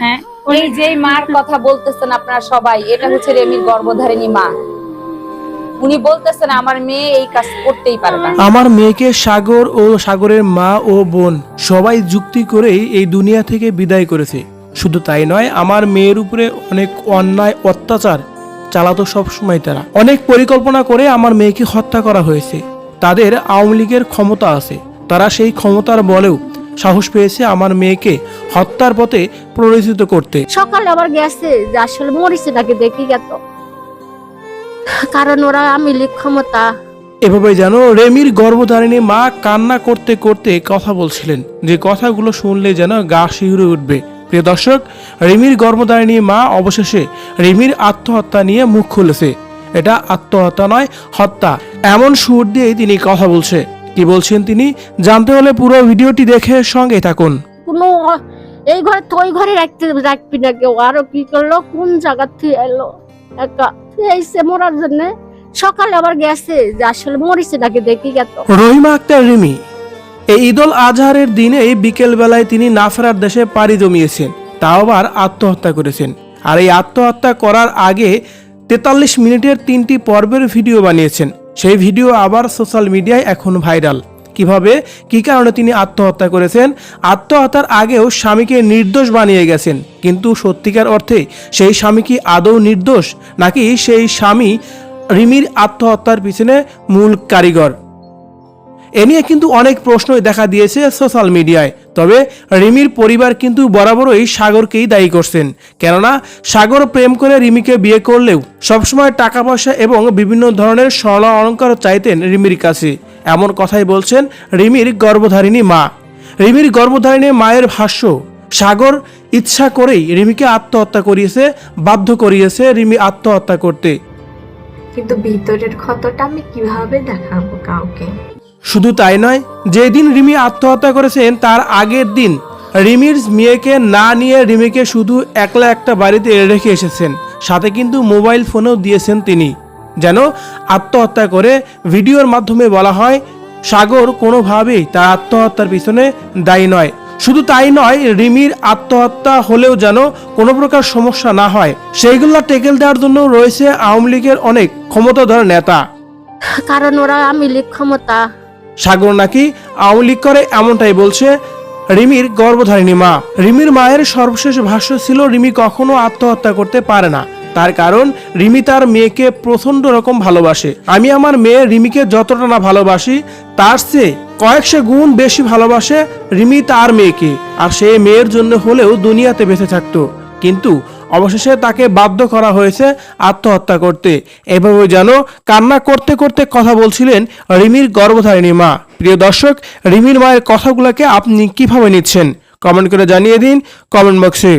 হ্যাঁ? এই যে মার কথা বলতেছেন আপনারা সবাই এটা হচ্ছে রেমির গর্ভধারিণী মা। উনি বলতেছেন আমার মেয়ে এই কাজ করতেই পারবে না। আমার মেয়েকে সাগর ও সাগরের মা ও বোন সবাই যুক্তি করেই এই দুনিয়া থেকে বিদায় করেছে। শুধু তাই নয় আমার মেয়ের উপরে অনেক অন্যায় অত্যাচার চালাতো সবসময় তারা। অনেক পরিকল্পনা করে আমার মেয়েকে হত্যা করা হয়েছে। তাদের আওয়ামী লীগের ক্ষমতা আছে। তারা সেই ক্ষমতার বলেও সাহস পেয়েছে আমার মেয়েকে হত্যার পথে প্ররোচিত করতে। সকালে আবার গেছে যে আসলে মরিছে নাকি দেখি গেত কারণ ওরা আমি ক্ষমতা। এভাবে যেন রেমির গর্ভধারিণী মা কান্না করতে করতে কথা বলছিলেন। যে কথাগুলো শুনলে যেন গা শিউরে উঠবে। প্রিয় দর্শক রেমির গর্ভধারিণী মা অবশেষে রেমির আত্মহত্যা নিয়ে মুখ খুলেছে। এটা আত্মহত্যা নয় হত্যা। এমন সুর দিয়েই তিনি কথা বলছে। কি বলছেন তিনি? জানতে হলে পুরো ভিডিওটি দেখে সঙ্গে থাকুন। কোনো এই ঘরে তো ওই ঘরে রাখতে রাখবি না কেউ। আরও কি করল? কোন জায়গা থেকে এলো? একা। এইসে মরার জন্য। সকালে আবার গেছে। যে আসলে মরিছে নাকি দেখি গেত রহিমা আক্তার রিমি। এই ঈদুল আজহারের দিনে বিকেল বেলায় তিনি নাফরার দেশে পাড়ি জমিয়েছেন। তাও আবার আত্মহত্যা করেছেন। আর এই আত্মহত্যা করার আগে তেতাল্লিশ মিনিটের তিনটি পর্বের ভিডিও বানিয়েছেন। সেই ভিডিও আবার সোশ্যাল মিডিয়ায় এখন ভাইরাল। কীভাবে? কি কারণে তিনি আত্মহত্যা করেছেন? আত্মহত্যার আগেও স্বামীকে নির্দোষ বানিয়ে গেছেন। কিন্তু সত্যিকার অর্থে সেই স্বামী কি আদৌ নির্দোষ? নাকি সেই স্বামী রিমির আত্মহত্যার পিছনে মূল কারিগর? এ নিয়ে কিন্তু অনেক প্রশ্নই দেখা দিয়েছে সোশ্যাল মিডিয়ায়। তবে রিমির পরিবার কিন্তু বরাবরই সাগরকেই দায়ী করছেন। কেননা, সাগর প্রেম করে রিমিকে বিয়ে করলেও সবসময় টাকা পয়সা এবং বিভিন্ন ধরনের স্বর্ণ অলঙ্কার চাইতেন রিমির কাছে। এমন কথাই বলছেন রিমির গর্ভধারিণী মা। রিমির গর্ভধারিণী মায়ের ভাষ্য, সাগর ইচ্ছা করেই রিমিকে আত্মহত্যা করিয়েছে, বাধ্য করিয়েছে রিমি আত্মহত্যা করতে। কিন্তু ভিতরের ক্ষতটা আমি কীভাবে দেখাবো কাউকে? শুধু তাই নয়, যেদিন রিমি আত্মহত্যা করেছেন, তার আগের দিন রিমির মেয়েকে না নিয়ে রিমিকে শুধু একলা একটা বাড়িতে রেখে এসেছেন। সাথে কিন্তু মোবাইল ফোনও দিয়েছেন তিনি। যেন আত্মহত্যা করে ভিডিওর মাধ্যমে বলা হয়, সাগর কোনোভাবেই তার আত্মহত্যার পিছনে দায়ী নয়। শুধু তাই নয়, রিমির আত্মহত্যা হলেও যেন কোনো প্রকার সমস্যা না হয়। সেইগুলো টেকেল দেওয়ার জন্য রয়েছে আওয়ামী লীগের অনেক ক্ষমতাধর নেতা। কারণ ওরা আমি লিখ ক্ষমতা। সাগর নাকি আওয়ামী করে এমনটাই বলছে রিমির গর্ভধারিণী মা। রিমির মায়ের সর্বশেষ ভাষ্য ছিল, রিমি কখনো আত্মহত্যা করতে পারে না। তার কারণ, রিমি তার মেয়েকে প্রচণ্ড রকম ভালোবাসে। আমি আমার মেয়ে রিমিকে যতটা না ভালোবাসি, তার চেয়ে কয়েকশো গুণ বেশি ভালোবাসে রিমি তার মেয়েকে। আর সে মেয়ের জন্য হলেও দুনিয়াতে বেঁচে থাকতো। কিন্তু অবশেষে তাকে বাধ্য করা হয়েছে আত্মহত্যা করতে। এভাবে যেন কান্না করতে করতে কথা বলছিলেন রিমির গর্ভধারিণী মা। প্রিয় দর্শক, রিমির মায়ের কথাগুলোকে আপনি কীভাবে নিচ্ছেন? কমেন্ট করে জানিয়ে দিন কমেন্ট বক্সে।